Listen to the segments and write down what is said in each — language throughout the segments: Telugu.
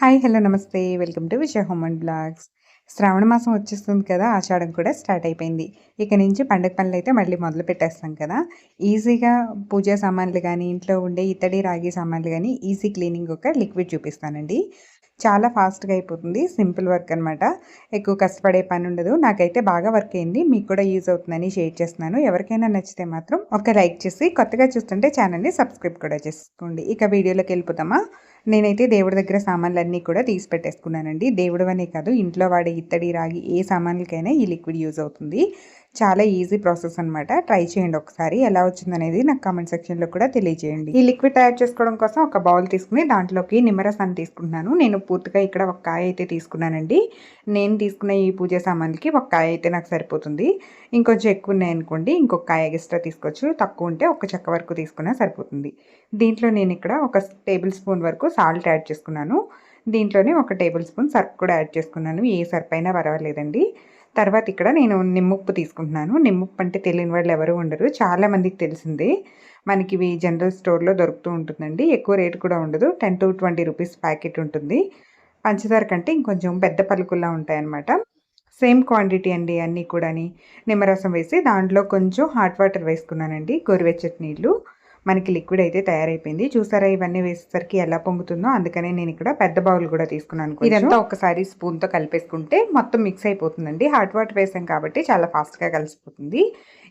హాయ్ హలో నమస్తే. Welcome to Vijaya home and blogs. శ్రావణ మాసం వచ్చేస్తుంది కదా ఆషాఢం కూడా స్టార్ట్ అయిపోయింది. ఇక నుంచి పండగ పనులు అయితే మళ్ళీ మొదలు పెట్టేస్తాం కదా. ఈజీగా పూజా సామాన్లు కానీ ఇంట్లో ఉండే ఇత్తడి రాగి సామాన్లు కానీ ఈజీ క్లీనింగ్ ఒక లిక్విడ్ చూపిస్తానండి. చాలా ఫాస్ట్గా అయిపోతుంది సింపుల్ వర్క్ అనమాట ఎక్కువ కష్టపడే పని ఉండదు. నాకైతే బాగా వర్క్ అయింది. మీకు కూడా యూజ్ అవుతుందని షేర్ చేస్తున్నాను. ఎవరికైనా నచ్చితే మాత్రం ఒక లైక్ చేసి కొత్తగా చూస్తుంటే ఛానల్ని సబ్స్క్రైబ్ కూడా చేసుకోండి. ఇక వీడియోలోకి వెళ్ళిపోతామా నేనైతే దేవుడి దగ్గర సామాన్లన్నీ కూడా తీసి పెట్టేసుకున్నానండి. దేవుడు అనే కాదు ఇంట్లో వాడే ఇత్తడి రాగి ఏ సామాన్లకైనా ఈ లిక్విడ్ యూజ్ అవుతుంది. చాలా ఈజీ ప్రాసెస్ అనమాట ట్రై చేయండి ఒకసారి. ఎలా వచ్చిందనేది నాకు కామెంట్ సెక్షన్లో కూడా తెలియజేయండి. ఈ లిక్విడ్ తయారు చేసుకోవడం కోసం ఒక బౌల్ తీసుకుని దాంట్లోకి నిమ్మరసాన్ని తీసుకుంటున్నాను. నేను పూర్తిగా ఇక్కడ ఒక కాయ అయితే తీసుకున్నానండి. నేను తీసుకున్న ఈ పూజ సామాన్లకి ఒక కాయ అయితే నాకు సరిపోతుంది. ఇంకొంచెం ఎక్కువ ఉన్నాయి అనుకోండి ఇంకొక కాయ ఎక్స్ట్రా తీసుకోవచ్చు. తక్కువ ఉంటే ఒక చెక్క వరకు తీసుకున్నా సరిపోతుంది. దీంట్లో నేను ఇక్కడ ఒక టేబుల్ స్పూన్ వరకు సాల్ట్ యాడ్ చేసుకున్నాను. దీంట్లోనే ఒక టేబుల్ స్పూన్ సర్ఫ్ కూడా యాడ్ చేసుకున్నాను. ఏ సర్ఫ్ అయినా పర్వాలేదండి. తర్వాత ఇక్కడ నేను నిమ్ముప్పు తీసుకుంటున్నాను. నిమ్ముప్పు అంటే తెలియని వాళ్ళు ఎవరు ఉండరు. చాలా మందికి తెలిసిందే. మనకి ఇవి జనరల్ స్టోర్లో దొరుకుతూ ఉంటుందండి. ఎక్కువ రేటు కూడా ఉండదు. Ten to twenty rupees packet ఉంటుంది. పంచదార కంటే ఇంకొంచెం పెద్ద పలుకుల్లా ఉంటాయన్నమాట. సేమ్ క్వాంటిటీ అండి అన్నీ కూడాని. నిమ్మరసం వేసి దాంట్లో కొంచెం హాట్ వాటర్ వేసుకున్నానండి. గోరువెచ్చటి నీళ్ళు. మనకి లిక్విడ్ అయితే తయారైపోయింది. చూసారా ఇవన్నీ వేసేసరికి ఎలా పొంగుతుందో? అందుకనే నేను ఇక్కడ పెద్ద బౌల్ కూడా తీసుకున్నాను ఇదంతా ఒకసారి స్పూన్తో కలిపేసుకుంటే మొత్తం మిక్స్ అయిపోతుందండి. హాట్ వాటర్ వేసాం కాబట్టి చాలా ఫాస్ట్గా కలిసిపోతుంది.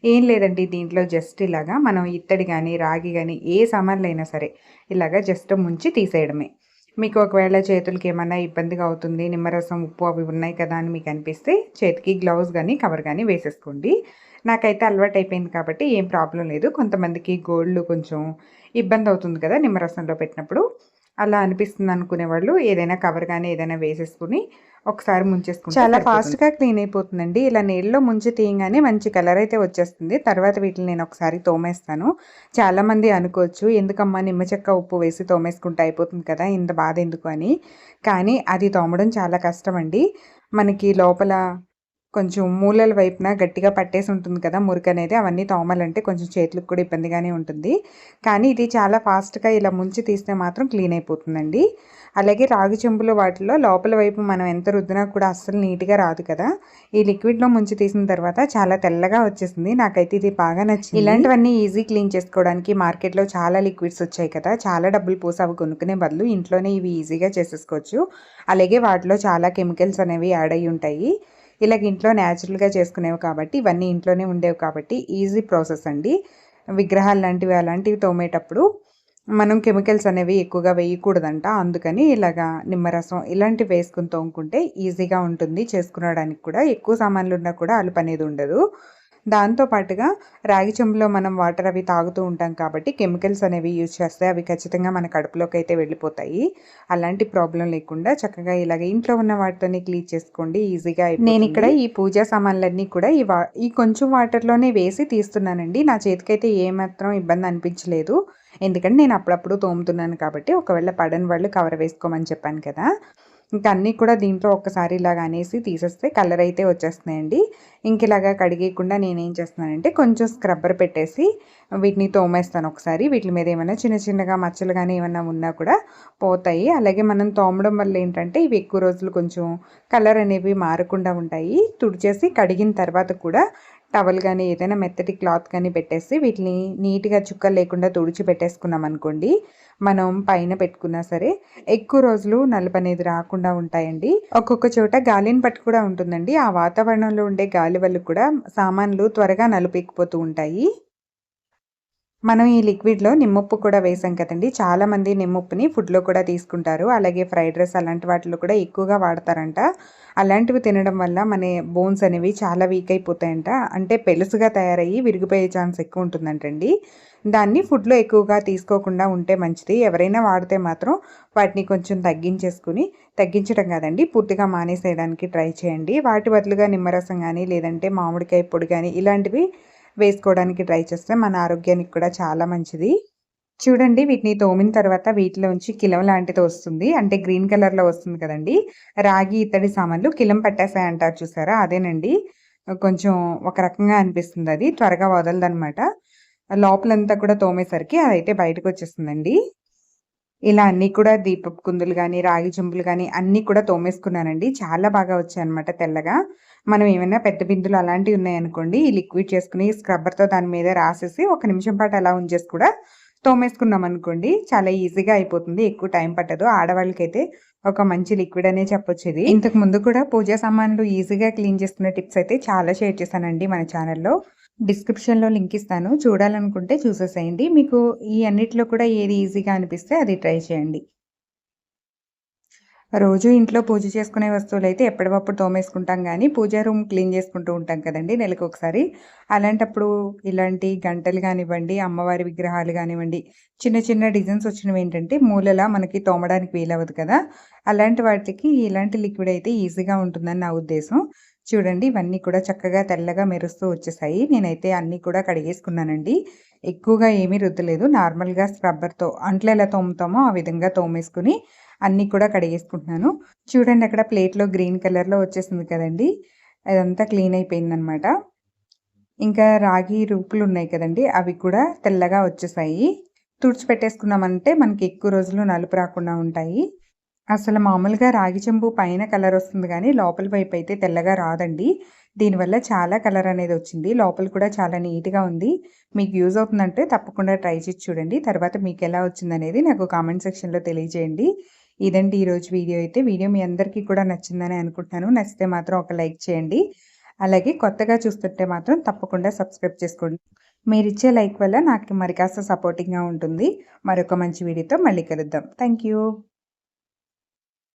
ఏం లేదండి దీంట్లో జస్ట్ ఇలాగా మనం ఇత్తడి కానీ రాగి కానీ ఏ సామాన్లు అయినా సరే ఇలాగా జస్ట్ ముంచి తీసేయడమే. మీకు ఒకవేళ చేతులకి ఏమైనా ఇబ్బందిగా అవుతుంది నిమ్మరసం ఉప్పు అవి ఉన్నాయి కదా అని మీకు అనిపిస్తే చేతికి గ్లౌజ్ కానీ కవర్ కానీ వేసేసుకోండి. నాకైతే అలవాటు అయిపోయింది కాబట్టి ఏం ప్రాబ్లం లేదు. కొంతమందికి గోల్డ్ కొంచెం ఇబ్బంది అవుతుంది కదా నిమ్మరసంలో పెట్టినప్పుడు. అలా అనిపిస్తుంది అనుకునే వాళ్ళు ఏదైనా కవర్ కానీ ఏదైనా వేసేసుకుని ఒకసారి ముంచేసుకుంటే చాలా ఫాస్ట్గా క్లీన్ అయిపోతుందండి. ఇలా నీళ్ళలో ముంచి తీయగానే మంచి కలర్ అయితే వచ్చేస్తుంది. తర్వాత వీటిని నేను ఒకసారి తోమేస్తాను. చాలామంది అనుకోవచ్చు ఎందుకమ్మా నిమ్మ చెక్క ఉప్పు వేసి తోమేసుకుంటే అయిపోతుంది కదా ఇంత బాధ ఎందుకు అని. కానీ అది తోమడం చాలా కష్టం అండి మనకి లోపల కొంచెం మూలల వైపున గట్టిగా పట్టేసి ఉంటుంది కదా మురికి అనేది అవన్నీ తోమాలంటే కొంచెం చేతులకు కూడా ఇబ్బందిగానే ఉంటుంది. కానీ ఇది చాలా ఫాస్ట్గా ఇలా ముంచి తీస్తే మాత్రం క్లీన్ అయిపోతుందండి. అలాగే రాగి చెంబులు వాటిలో లోపల వైపు మనం ఎంత రుద్దినా కూడా అస్సలు నీట్గా రాదు కదా. ఈ లిక్విడ్లో ముంచి తీసిన తర్వాత చాలా తెల్లగా వచ్చేసింది. నాకైతే ఇది బాగా నచ్చింది. ఇలాంటివన్నీ ఈజీ క్లీన్ చేసుకోవడానికి మార్కెట్లో చాలా లిక్విడ్స్ వచ్చాయి కదా. చాలా డబ్బులు పోసి అవి కొనుక్కునే బదులు ఇంట్లోనే ఇవి ఈజీగా చేసేసుకోవచ్చు. అలాగే వాటిలో చాలా కెమికల్స్ అనేవి యాడ్ అయి ఉంటాయి. ఇలాగ ఇంట్లో న్యాచురల్గా చేసుకునేవి కాబట్టి ఇవన్నీ ఇంట్లోనే ఉండేవి కాబట్టి ఈజీ ప్రాసెస్ అండి. విగ్రహాలు లాంటివి అలాంటివి తోమేటప్పుడు మనం కెమికల్స్ అనేవి ఎక్కువగా వేయకూడదంట. అందుకని ఇలాగా నిమ్మరసం ఇలాంటివి వేసుకుని తోముకుంటే ఈజీగా ఉంటుంది. చేసుకునడానికి కూడా ఎక్కువ సామాన్లు ఉన్నా కూడా అలుపు అనేది ఉండదు. దాంతో పాటుగా రాగి చెంబులో మనం వాటర్ అవి తాగుతూ ఉంటాం కాబట్టి కెమికల్స్ అనేవి యూజ్ చేస్తే అవి ఖచ్చితంగా మన కడుపులోకి అయితే వెళ్ళిపోతాయి. అలాంటి ప్రాబ్లం లేకుండా చక్కగా ఇలాగ ఇంట్లో ఉన్న వాటితోనే క్లీన్ చేసుకోండి ఈజీగా నేను ఇక్కడ ఈ పూజా సామాన్లన్నీ కూడా ఈ వా ఈ కొంచెం వాటర్లోనే వేసి తీస్తున్నానండి. నా చేతికైతే ఏమాత్రం ఇబ్బంది అనిపించలేదు. ఎందుకంటే నేను అప్పుడప్పుడు తోముతున్నాను కాబట్టి ఒకవేళ పడని వాళ్ళు కవర్ వేసుకోమని చెప్పాను కదా. ఇంకా అన్నీ కూడా దీంట్లో ఒక్కసారి ఇలాగ అనేసి తీసేస్తే కలర్ అయితే వచ్చేస్తున్నాయండి. ఇంక ఇలాగా కడిగేయకుండా నేనేం చేస్తున్నానంటే కొంచెం స్క్రబ్బర్ పెట్టేసి వీటిని తోమేస్తాను ఒకసారి. వీటి మీద ఏమైనా చిన్న చిన్నగా మచ్చలు కానీ ఏమైనా ఉన్నా కూడా పోతాయి. అలాగే మనం తోమడం వల్ల ఏంటంటే ఇవి ఎక్కువ రోజులు కొంచెం కలర్ అనేవి మారకుండా ఉంటాయి. తుడిచేసి కడిగిన తర్వాత కూడా టవల్ కానీ ఏదైనా మెత్తటి క్లాత్ కానీ పెట్టేసి వీటిని నీట్గా చుక్కలు లేకుండా తుడిచి పెట్టేసుకున్నాం అనుకోండి మనం పైన పెట్టుకున్నా సరే ఎక్కువ రోజులు నలుపు అనేది రాకుండా ఉంటాయండి. ఒక్కొక్క చోట గాలిని పట్టు కూడా ఉంటుందండి. ఆ వాతావరణంలో ఉండే గాలి వల్ల కూడా సామాన్లు త్వరగా నలుపు ఎక్కిపోతూ ఉంటాయి. మనం ఈ లిక్విడ్లో నిమ్మప్పు కూడా వేసాం కదండి. చాలామంది నిమ్మప్పుని ఫుడ్లో కూడా తీసుకుంటారు. అలాగే ఫ్రైడ్ రైస్ అలాంటి వాటిలో కూడా ఎక్కువగా వాడతారంట. అలాంటివి తినడం వల్ల మన బోన్స్ అనేవి చాలా వీక్ అయిపోతాయంట. అంటే పెలుసుగా తయారయ్యి విరిగిపోయే ఛాన్స్ ఎక్కువ ఉంటుందంటండి దాన్ని ఫుడ్లో ఎక్కువగా తీసుకోకుండా ఉంటే మంచిది. ఎవరైనా వాడితే మాత్రం వాటిని కొంచెం తగ్గించేసుకుని తగ్గించడం కాదండి. పూర్తిగా మానేసేయడానికి ట్రై చేయండి. వాటి బదులుగా నిమ్మరసం కానీ లేదంటే మామిడికాయ పొడి కానీ ఇలాంటివి వేసుకోవడానికి ట్రై చేస్తే మన ఆరోగ్యానికి కూడా చాలా మంచిది. చూడండి వీటిని తోమిన తర్వాత వీటిలోంచి కిలం లాంటిది వస్తుంది. అంటే గ్రీన్ కలర్లో వస్తుంది కదండి. రాగి ఇత్తడి సామాన్లు కిలం పట్టేసాయి అంటారు చూసారా? అదేనండి. కొంచెం ఒక రకంగా అనిపిస్తుంది అది. త్వరగా వదలదనమాట. లోపలంతా కూడా తోమేసరికి అదైతే బయటకు వచ్చేస్తుందండి. ఇలా అన్నీ కూడా దీపపు కుందులు కానీ రాగి చెంబులు కానీ అన్నీ కూడా తోమేసుకున్నానండి. చాలా బాగా వచ్చాయన్నమాట తెల్లగా. మనం ఏమైనా పెద్ద బిందులు అలాంటివి ఉన్నాయనుకోండి, ఈ లిక్విడ్ చేసుకుని స్క్రబ్బర్‌తో దాని మీద రాసేసి ఒక నిమిషం పాటు అలా ఉంచేసి కూడా తోమేసుకున్నాం అనుకోండి చాలా ఈజీగా అయిపోతుంది. ఎక్కువ టైం పట్టదు. ఆడవాళ్ళకైతే ఒక మంచి లిక్విడ్ అనే చెప్పొచ్చు ఇది. ఇంతకు ముందు కూడా పూజా సామాన్లు ఈజీగా క్లీన్ చేసుకునే టిప్స్ అయితే చాలా షేర్ చేశానండి మన ఛానల్‌లో. డిస్క్రిప్షన్‌లో లింక్ ఇస్తాను. చూడాలనుకుంటే చూసేసేయండి. మీకు ఈ అన్నిట్లో కూడా ఏది ఈజీగా అనిపిస్తే అది ట్రై చేయండి. రోజు ఇంట్లో పూజ చేసుకునే వస్తువులు అయితే ఎప్పటికప్పుడు తోమేసుకుంటాం కానీ పూజా రూమ్ క్లీన్ చేసుకుంటూ ఉంటాం కదండి నెలకు ఒకసారి అలాంటప్పుడు ఇలాంటి గంటలు కానివ్వండి అమ్మవారి విగ్రహాలు కానివ్వండి చిన్న చిన్న డిజైన్స్ వచ్చినవి ఏంటంటే మూలలా మనకి తోమడానికి వీలవ్వదు కదా! అలాంటి వాటికి ఇలాంటి లిక్విడ్ అయితే ఈజీగా ఉంటుందని నా ఉద్దేశం. చూడండి ఇవన్నీ కూడా చక్కగా తెల్లగా మెరుస్తూ వచ్చేసాయి. నేనైతే అన్నీ కూడా కడిగేసుకున్నానండి. ఎక్కువగా ఏమీ రుద్దలేదు. నార్మల్‌గా స్క్రబ్బర్‌తో అంట్లు ఎలా తోముతామో ఆ విధంగా తోమేసుకుని అన్నీ కూడా కడిగేసుకుంటున్నాను. చూడండి అక్కడ ప్లేట్‌లో గ్రీన్ కలర్‌లో వచ్చేసింది కదండీ! అదంతా క్లీన్ అయిపోయిందనమాట. ఇంకా రాగి రూపులు ఉన్నాయి కదండి అవి కూడా తెల్లగా వచ్చేసాయి. తుడిచిపెట్టేసుకున్నామంటే మనకి ఎక్కువ రోజులు నలుపు రాకుండా ఉంటాయి. అసలు మామూలుగా రాగి చెంబు పైన కలర్ వస్తుంది కానీ లోపల వైపు అయితే తెల్లగా రాదండి. దీనివల్ల చాలా కలర్ అనేది వచ్చింది. లోపల కూడా చాలా నీట్‌గా ఉంది. మీకు యూజ్ అవుతుందంటే తప్పకుండా ట్రై చేసి చూడండి. తర్వాత మీకు ఎలా వచ్చిందనేది నాకు కామెంట్ సెక్షన్‌లో తెలియజేయండి. ఇదండి ఈరోజు వీడియో అయితే. వీడియో మీ అందరికీ కూడా నచ్చిందని అనుకుంటున్నాను. నచ్చితే మాత్రం ఒక లైక్ చేయండి. అలాగే కొత్తగా చూస్తుంటే మాత్రం తప్పకుండా సబ్స్క్రైబ్ చేసుకోండి. మీరిచ్చే లైక్ వల్ల నాకు మరి కాస్త సపోర్టింగ్‌గా ఉంటుంది. మరొక మంచి వీడియోతో మళ్ళీ కలుద్దాం. Thank you.